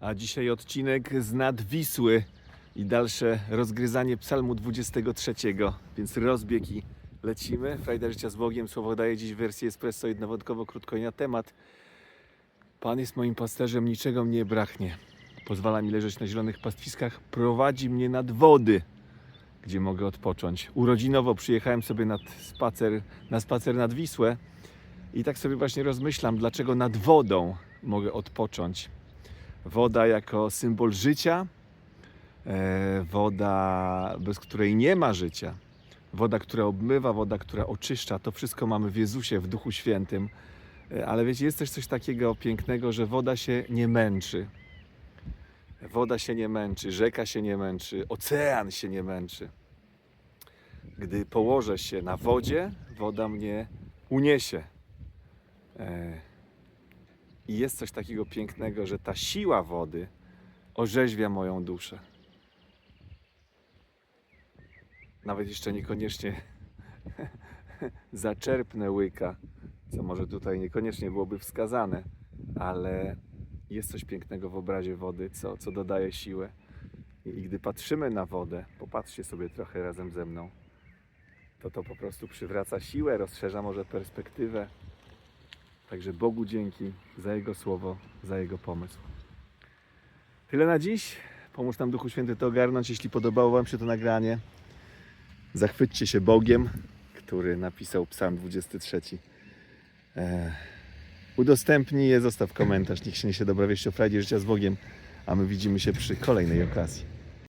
A dzisiaj odcinek z nad Wisły i dalsze rozgryzanie psalmu 23, więc rozbieg i lecimy. Frajda życia z Bogiem, słowo daje dziś wersję espresso jednowodkowo, krótko i na temat. Pan jest moim pasterzem, niczego mnie nie braknie. Pozwala mi leżeć na zielonych pastwiskach, prowadzi mnie nad wody, gdzie mogę odpocząć. Urodzinowo przyjechałem sobie nad spacer, na spacer nad Wisłę i tak sobie właśnie rozmyślam, dlaczego nad wodą mogę odpocząć. Woda jako symbol życia, e, woda, bez której nie ma życia, woda, która obmywa, woda, która oczyszcza, to wszystko mamy w Jezusie, w Duchu Świętym. E, Ale wiecie, jest też coś takiego pięknego, że woda się nie męczy. Woda się nie męczy, rzeka się nie męczy, ocean się nie męczy. Gdy położę się na wodzie, woda mnie uniesie. I jest coś takiego pięknego, że ta siła wody orzeźwia moją duszę. Nawet jeszcze niekoniecznie zaczerpnę łyka, co może tutaj niekoniecznie byłoby wskazane, ale jest coś pięknego w obrazie wody, co, co dodaje siłę. I gdy patrzymy na wodę, popatrzcie sobie trochę razem ze mną, to to po prostu przywraca siłę, rozszerza może perspektywę. Także Bogu dzięki za Jego słowo, za Jego pomysł. Tyle na dziś. Pomóż nam Duchu Święty to ogarnąć. Jeśli podobało Wam się to nagranie, zachwyćcie się Bogiem, który napisał Psalm 23. Eee, udostępnij je, zostaw komentarz. Niech się niesie dobra wieść o frajdzie życia z Bogiem, a my widzimy się przy kolejnej okazji.